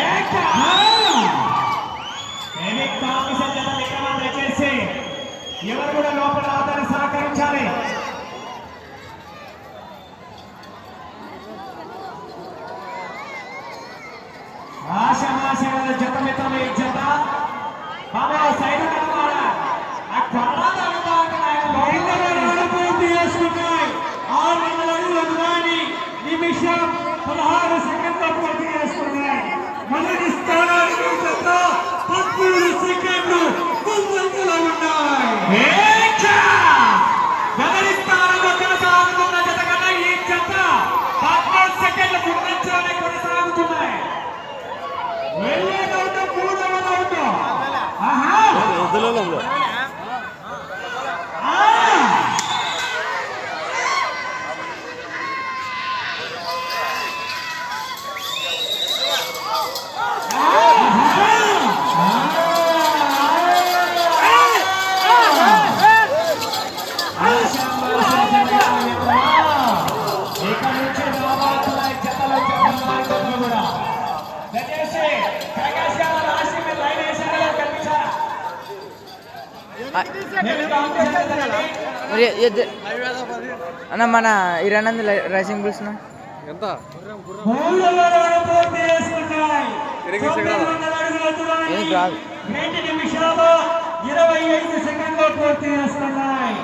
ఏక ఏమి కాంపిటీషన్ జత విక్రమం దయచేసి ఎవరు కూడా ఈ జత బాబా సైడ్ కనబడా ఆ కొరడాలు అడుగుతా ఉంటాయి పూర్తి చేసుకున్నాయి. ఆరు వందల అడుగుల నిమిషం పదహారు సెకండ్ల పూర్తి చేసుకున్నాయి. మొదటి స్థానానికి పదమూడు సెకండ్లు ముందంజలో ఉన్నాయి మొదటి స్థానంలో కొనసాగుతున్న జత కన్నా ఈ జత పదమూడు సెకండ్ల ముందంజలోనే కొనసాగుతున్నాయి వెళ్ళే రౌండ్ మూడవ రౌండ్ ఆహా వదిలేలో ఆ! అన్న మన ఇరానంద్ రైసింగ్ ఎంత? ఏం రాదు. రెండు నిమిషాలు ఇరవై ఐదు సెకండ్లు పూర్తి చేసుకున్నాయి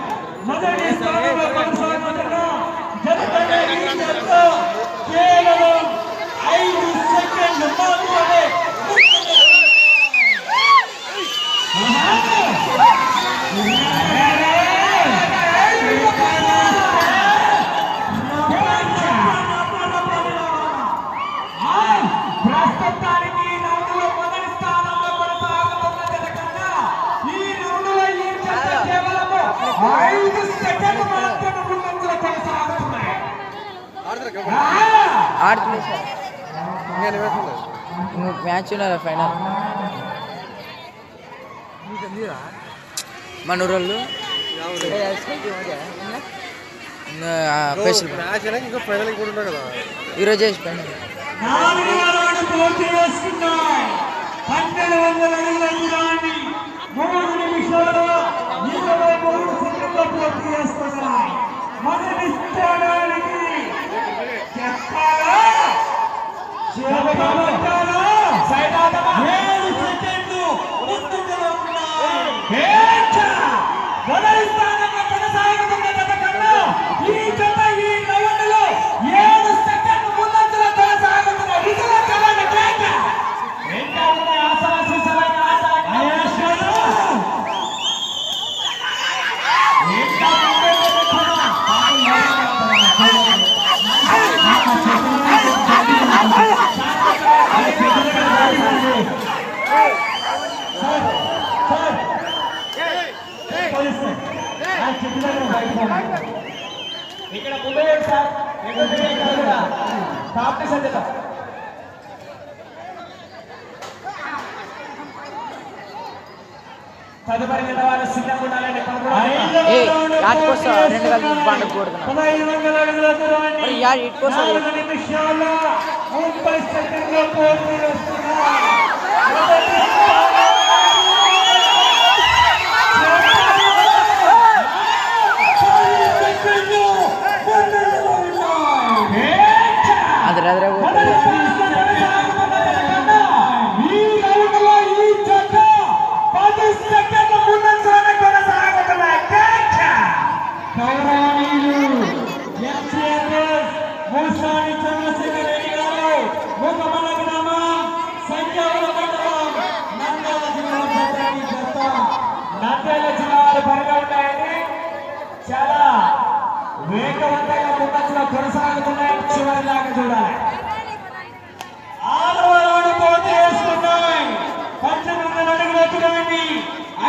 మొదటి స్థానంలో కొనసాగుతున్న జనపద ఈ జత కేవలం ఐదు సెకండ్లు మాత్రమే ప్రస్తుతానికి ఈ రౌండ్లో మొదటి స్థానంలో కొనసాగుతున్న జత కన్నా ఈ రౌండ్లో ఈ జత కేవలం ఐదు సెకండ్లు మాత్రమే ముందంజలో కొనసాగుతున్నాయి. ఆ! ఆడుతుంది సార్ ఇంకో మ్యాచ్ ఫైనల్? ఈరోజు పూర్తి చేసుకున్నాయి పన్నెండు వందల అడుగుల దూరాన్ని మూడు నిమిషాలు ఇరవై మూడు సెకండ్లు పూర్తి చేసుకున్నాయి మొదటి స్థానానికి చెప్పాలా? ఏడు సెకండ్లు ముందుగా ఉన్నాయి. ఏచ్చా! మొదటి స్థానంలో కొనసాగుతున్న జత కన్నా ఈ జత ఈ రౌండ్లో ఏడు సెకండ్లు ముందంజలో కొనసాగుతున్న విజయ చలన కేక. ఇంకా ఉన్నాయి ఆశాశీసమైన ఆట. ఇంకా ముందే కొనసాగుతున్న. ఇక్కడ ముందు సార్. కాంపిటీషన్ చేద్దాం తదుపరి నిలవాలి సిద్ధంగా ఉండాలండి? రెండు నిమిషాల ముప్పై సెకండ్ల.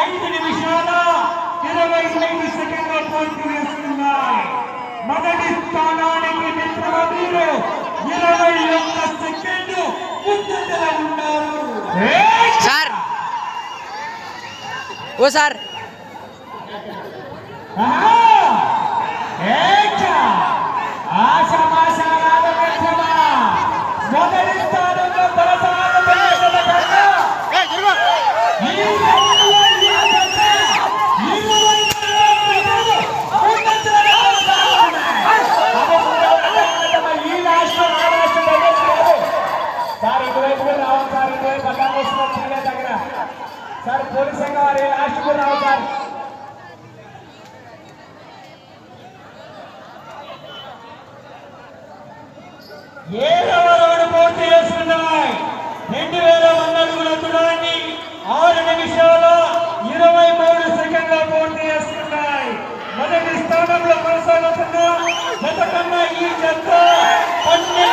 ఐదు నిమిషాల ఇరవై ఐదు సెకండ్ల పోటీ వేస్తున్నాయి. మొదటి స్థానానికి మిత్రమ ఇరవై ఒక్క సెకండ్లు ముందంజల ఉన్నారు. సార్. ఓ సార్. ఆశ మాసాల మిత్రమ మొదటి 戦いに行っちゃった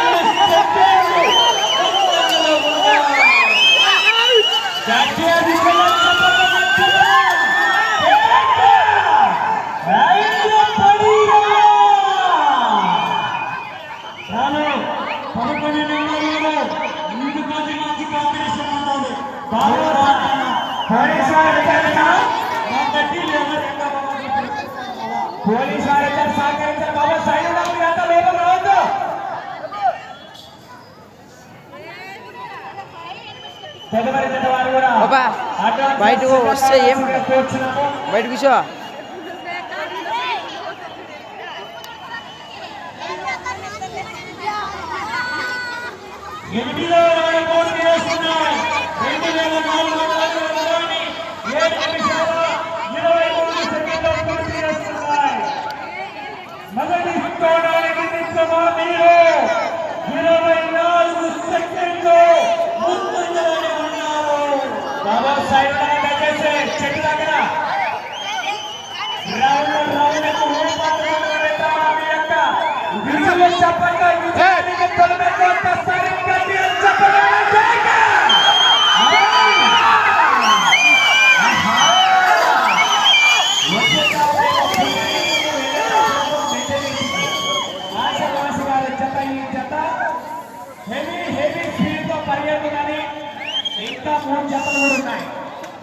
బయటకు వస్తే ఏం బయటకు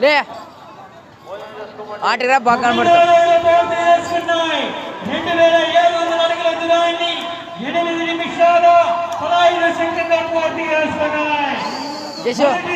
లే. ఆటిరా బాగా కనబడుతుంది రెండు వేల ఏడు వందల అడుగుల దూరాన్ని ఎనిమిది నిమిషాలు పదహైదు సెకండ్ల పూర్తి చేసుకున్నాయి మొదటి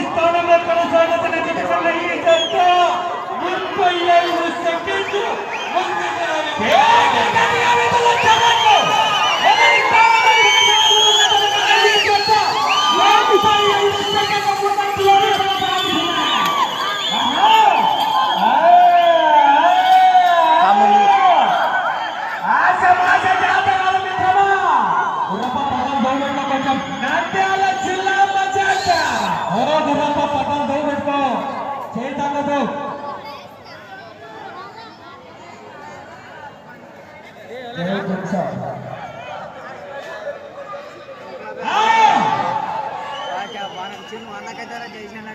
పండగ చేసిన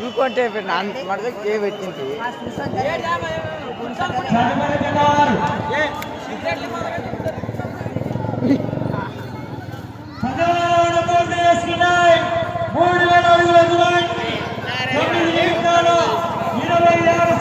ఇంకోటి మడద కే పెట్టింది. మూడు వేల అడుగుల ఇరవై ఆరు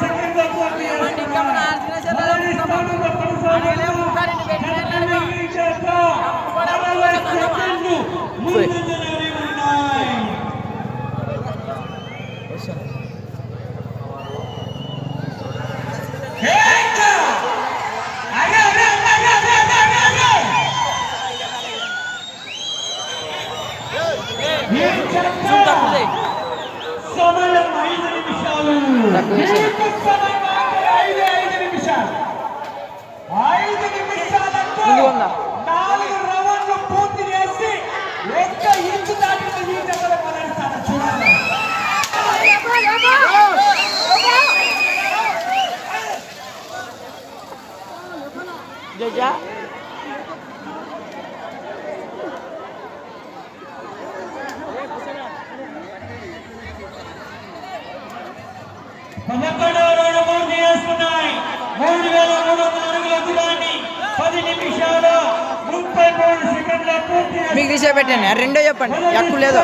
తీసే పెట్టండి రెండో చెప్పండి. ఎక్కువ లేదు.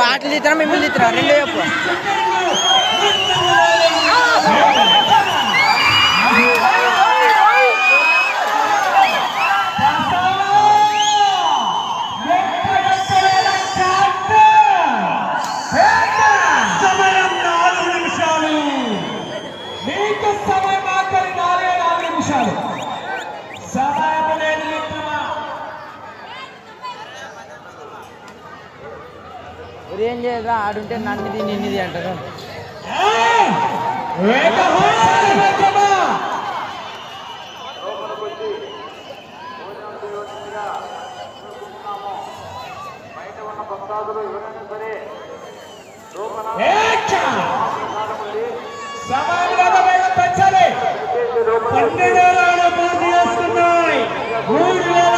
బాటలు ఇతరా మిమ్మల్ని ఇతరా రెండో చెప్పు. ఏం చేయదు ఆడుంటే నన్నుది నిన్నిది అంటారు. పెంచాలి. పన్నెండు వేల పూర్తి చేస్తున్నాయి. మూడు వేల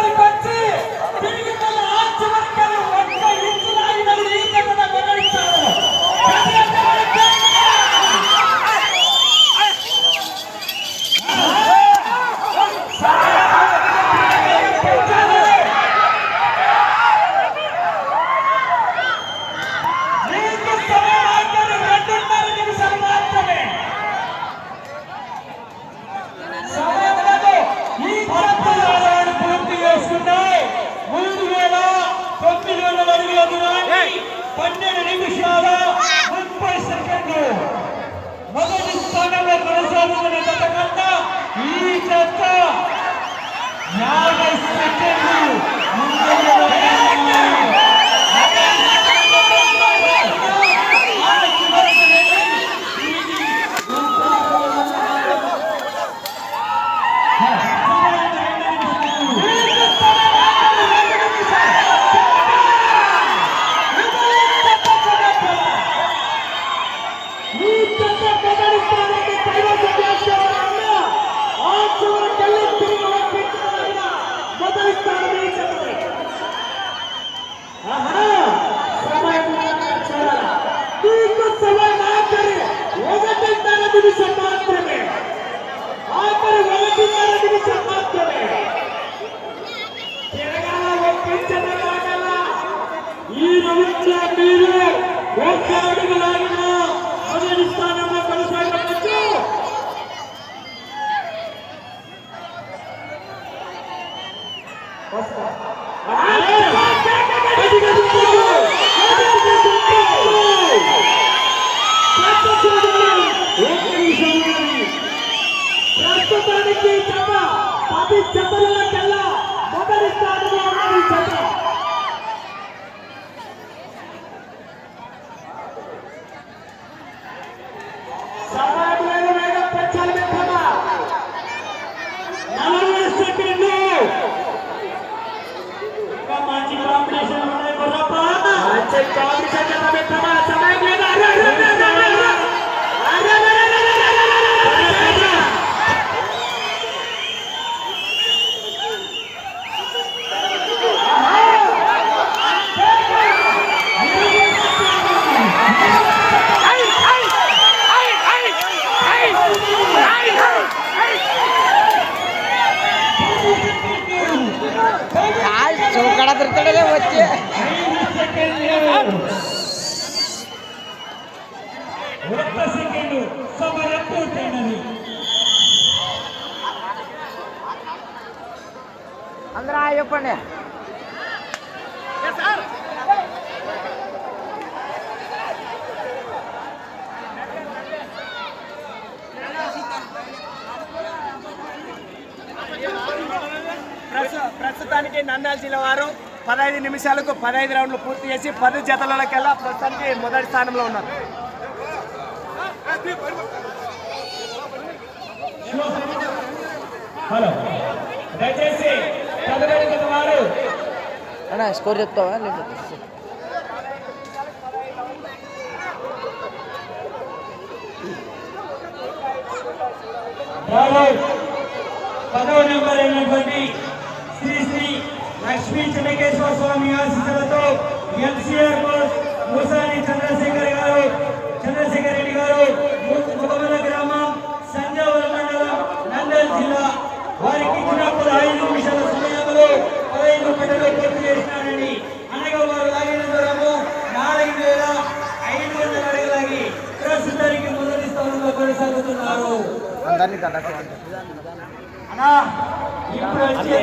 చదువుకున్నంతకంతా ఈ చర్చ యాభై సెకండ్లు ముందు ప్రస్తుతానికి జత పది జతల కల్లా మొదటి స్థానంలో ఉన్నది జత आज चौकड़ा तर तडले वच्चे ఒక్క సెకండ్ అందరూ చెప్పండి. ప్రస్తుతానికి నందాల జిల్లా వారు పదహైదు నిమిషాలకు పదహైదు రౌండ్లు పూర్తి చేసి పది జతలకెల్లా ప్రస్తుతానికి మొదటి స్థానంలో ఉన్నారు. స్కోర్ చెప్తావా? పదవ నెంబర్ అయినటువంటి శ్రీ శ్రీ లక్ష్మీ చెన్నకేశ్వర స్వామి ఆశీస్సులతో ఎన్సీఆర్ బోస్ మూసాని చంద్రశేఖర్ గారు చంద్రశేఖర్ రెడ్డి గారు ముఖమల గ్రామం సంజావరం మండలం నందల్ జిల్లా వారికి ఇచ్చిన పదహైదు నిమిషాల సమయంలో పదహైదు గంటలు పూర్తి చేసినారని అనగా వారు లాగిన దూరము నాలుగు వేల ఐదు వందల అడుగులాగి ప్రస్తుతానికి మొదటి స్థానంలో కొనసాగుతున్నారు. అందరినీ కడకు అన్నా ఇప్పుడు వచ్చే